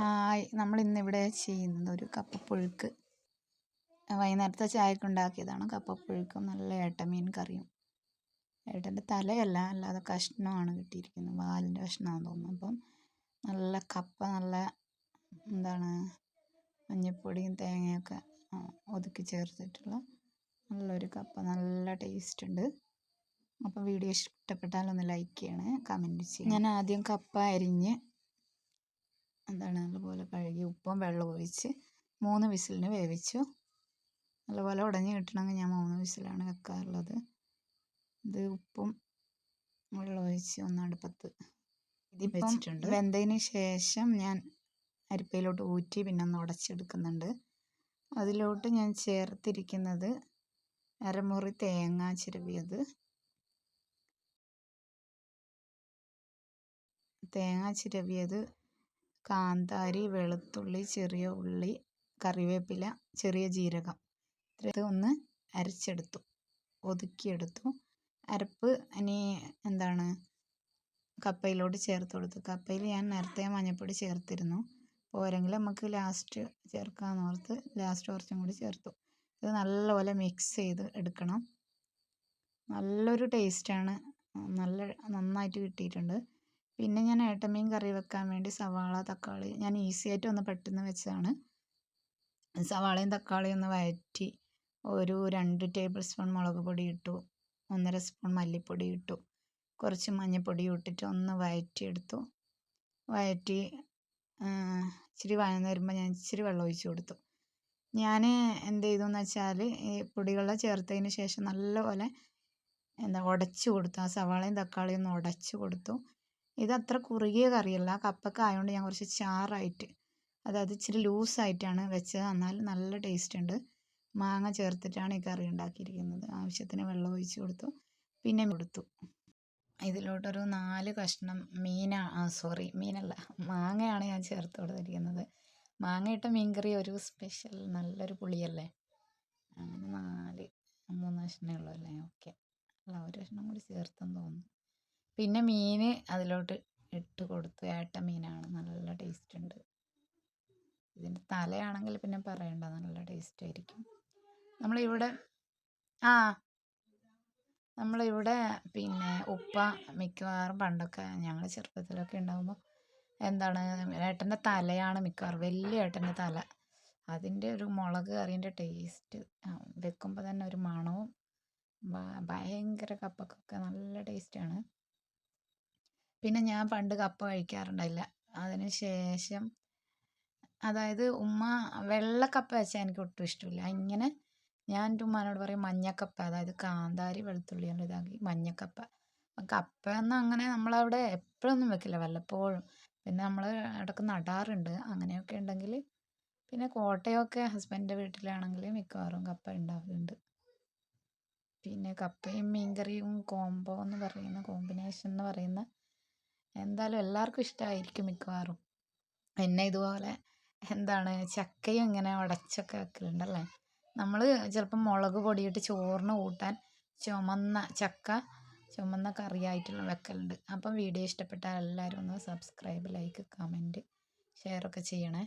Hi. നമ്മൾ ഇന്നിവിടെ ചെയ്യുന്നത് ഒരു കപ്പപ്പുഴുക്ക്. വൈകുന്നേരത്തെ ചായക്ക് ഉണ്ടാക്കിയതാണ് കപ്പപ്പുഴുക്കും നല്ല ഏട്ടമീൻ കറിയും. ഏട്ടന്റെ തലയല്ല അല്ലാതെ കഷ്ണമാണ് കിട്ടിയിരിക്കുന്നത്. വാലിന്റെ കഷ്ണമാണെന്ന് തോന്നുന്നു. അപ്പം നല്ല കപ്പ നല്ല എന്താണ് മഞ്ഞൾപ്പൊടിയും തേങ്ങയൊക്കെ ഒതുക്കി ചേർത്തിട്ടുള്ള നല്ലൊരു കപ്പ. നല്ല ടേസ്റ്റ് ഉണ്ട് അപ്പോൾ വീഡിയോ ഇഷ്ടപ്പെട്ടാൽ ഒന്ന് ലൈക്ക് ചെയ്യണേ കമന്റ് ചെയ്യണം. ഞാൻ ആദ്യം കപ്പ അരിഞ്ഞ് എന്താണ് നല്ലപോലെ കഴുകി ഉപ്പും വെള്ളവും ഒഴിച്ച് മൂന്ന് വിസിലിന് വേവിച്ചു. നല്ലപോലെ ഉടഞ്ഞ് കിട്ടണമെങ്കിൽ ഞാൻ മൂന്ന് വിസിലാണ് വെക്കാറുള്ളത്. ഇത് ഉപ്പും വെള്ളം ഒഴിച്ച് ഒന്ന് അടുപ്പത്ത് വെച്ചിട്ടുണ്ട്. വെന്തതിന് ശേഷം ഞാൻ അരിപ്പയിലോട്ട് ഊറ്റി പിന്നെ ഒന്ന് ഉടച്ചെടുക്കുന്നുണ്ട്. അതിലോട്ട് ഞാൻ ചേർത്തിരിക്കുന്നത് അരമുറി തേങ്ങ ചിരവിയത്. തേങ്ങ ചിരവിയത് കാന്താരി വെളുത്തുള്ളി ചെറിയ ഉള്ളി കറിവേപ്പില ചെറിയ ജീരകം. ഇത് ഒന്ന് അരച്ചെടുത്തു. ഒതുക്കിയെടുത്തു. അരപ്പ് ഇനി എന്താണ്? കപ്പയിലോട്ട് ചേർത്ത് കൊടുത്തു. കപ്പയിൽ ഞാൻ നേരത്തെ മഞ്ഞൾപ്പൊടി ചേർത്തിരുന്നു. പോരെങ്കിൽ നമുക്ക് ലാസ്റ്റ് ചേർക്കാമെന്ന് ഓർത്ത് ലാസ്റ്റ് കുറച്ചും കൂടി ചേർത്തു. ഇത് നല്ലപോലെ മിക്സ് ചെയ്ത് എടുക്കണം. നല്ലൊരു ടേസ്റ്റാണ് നല്ല നന്നായിട്ട് കിട്ടിയിട്ടുണ്ട്. പിന്നെ ഞാൻ ഏട്ടമീൻ കറി വെക്കാൻ വേണ്ടി സവാള തക്കാളി ഞാൻ ഈസി ആയിട്ട് ഒന്ന് പെട്ടെന്ന് വെച്ചതാണ്. സവാളയും തക്കാളിയും ഒന്ന് വഴറ്റി ഒരു രണ്ട് ടേബിൾ സ്പൂൺ മുളക് പൊടി ഇട്ടു ഒന്നര സ്പൂൺ മല്ലിപ്പൊടി ഇട്ടു കുറച്ച് മഞ്ഞൾപ്പൊടി ഇട്ടിട്ട് ഒന്ന് വഴറ്റിയെടുത്തു വഴറ്റി ഇച്ചിരി വഴന്ന് വരുമ്പോൾ ഞാൻ ഇച്ചിരി വെള്ളം ഒഴിച്ചു കൊടുത്തു. ഞാൻ എന്ത് ചെയ്തു എന്ന് വെച്ചാൽ ഈ പൊടികളെ ചേർത്തതിന് ശേഷം നല്ലപോലെ എന്താ ഉടച്ചു കൊടുത്തു. ആ സവാളയും തക്കാളിയും ഒന്ന് ഉടച്ചു കൊടുത്തു. ഇത് അത്ര കുറുകിയ കറിയല്ല. കപ്പൊക്കെ ആയതുകൊണ്ട് ഞാൻ കുറച്ച് ചാറായിട്ട് അതായത് ഇച്ചിരി ലൂസായിട്ടാണ് വെച്ചത്. എന്നാൽ നല്ല ടേസ്റ്റ് ഉണ്ട്. മാങ്ങ ചേർത്തിട്ടാണ് ഈ കറി ഉണ്ടാക്കിയിരിക്കുന്നത്. ആവശ്യത്തിന് വെള്ളം ഒഴിച്ച് കൊടുത്തു. പിന്നെ കൊടുത്തു. ഇതിലോട്ടൊരു നാല് കഷ്ണം മീന സോറി മീനല്ല. മാങ്ങയാണ് ഞാൻ ചേർത്ത് കൊടുത്തിരിക്കുന്നത്. മാങ്ങയിട്ട മീൻകറി ഒരു സ്പെഷ്യൽ നല്ലൊരു പുളിയല്ലേ? അങ്ങനെ നാല് മൂന്ന് കഷ്ണമേ ഉള്ളൂ അല്ലേ? ഓക്കെ അല്ല ഒരു കഷ്ണം കൂടി ചേർത്തെന്ന് തോന്നുന്നു. പിന്നെ മീൻ അതിലോട്ട് ഇട്ട് കൊടുത്തു ഏട്ട മീനാണ്. നല്ല ടേസ്റ്റ് ഉണ്ട്. ഇതിന്റെ തലയാണെങ്കിൽ പിന്നെ പറയണ്ട. നല്ല ടേസ്റ്റ് ആയിരിക്കും. നമ്മളിവിടെ ആ നമ്മളിവിടെ പിന്നെ ഉപ്പ മിക്കവാറും പണ്ടൊക്കെ ഞങ്ങൾ ചെറുപ്പത്തിലൊക്കെ ഉണ്ടാകുമ്പോൾ എന്താണ് ഏട്ടന്റെ തലയാണ് മിക്കവാറും വലിയ ഏട്ടന്റെ തല. അതിന്റെ ഒരു മുളക് കറിന്റെ ടേസ്റ്റ് വെക്കുമ്പോൾ തന്നെ ഒരു മണവും ഭയങ്കര കപ്പക്കൊക്കെ നല്ല ടേസ്റ്റാണ് പിന്നെ ഞാൻ പണ്ട് കപ്പ കഴിക്കാറുണ്ടായില്ല. അതിന് ശേഷം അതായത് ഉമ്മ വെള്ളക്കപ്പ വെച്ചാൽ എനിക്ക് ഒട്ടും ഇഷ്ടമില്ല. ഇങ്ങനെ ഞാൻ എന്റെ ഉമ്മാനോട് പറയും മഞ്ഞക്കപ്പ അതായത് കാന്താരി വെളുത്തുള്ളി കൊണ്ട് ഇതാക്കി മഞ്ഞക്കപ്പ. കപ്പ എന്ന് അങ്ങനെ നമ്മളവിടെ എപ്പോഴൊന്നും വെക്കില്ല വല്ലപ്പോഴും. പിന്നെ നമ്മൾ ഇടയ്ക്ക് നടാറുണ്ട് അങ്ങനെയൊക്കെ ഉണ്ടെങ്കിൽ. പിന്നെ കോട്ടയമൊക്കെ ഹസ്ബൻഡിന്റെ വീട്ടിലാണെങ്കിൽ മിക്കവാറും കപ്പ ഉണ്ടാവുന്നുണ്ട് പിന്നെ കപ്പയും മീൻകറിയും കോംബോ എന്ന് പറയുന്ന കോമ്പിനേഷൻ എന്ന് പറയുന്ന എന്തായാലും എല്ലാവർക്കും ഇഷ്ടമായിരിക്കും മിക്കവാറും. പിന്നെ ഇതുപോലെ എന്താണ് ചക്കയും ഇങ്ങനെ ഉടച്ചൊക്കെ വെക്കലുണ്ടല്ലേ? നമ്മൾ ചിലപ്പം മുളക് പൊടിയിട്ട് ചോറിന് കൂട്ടാൻ ചുമന്ന ചക്ക ചുമന്ന കറിയായിട്ടുള്ള വെക്കലുണ്ട്. അപ്പം വീഡിയോ ഇഷ്ടപ്പെട്ടാൽ എല്ലാവരും ഒന്ന് സബ്സ്ക്രൈബ് ലൈക്ക് കമന്റ് ഷെയറൊക്കെ ചെയ്യണേ.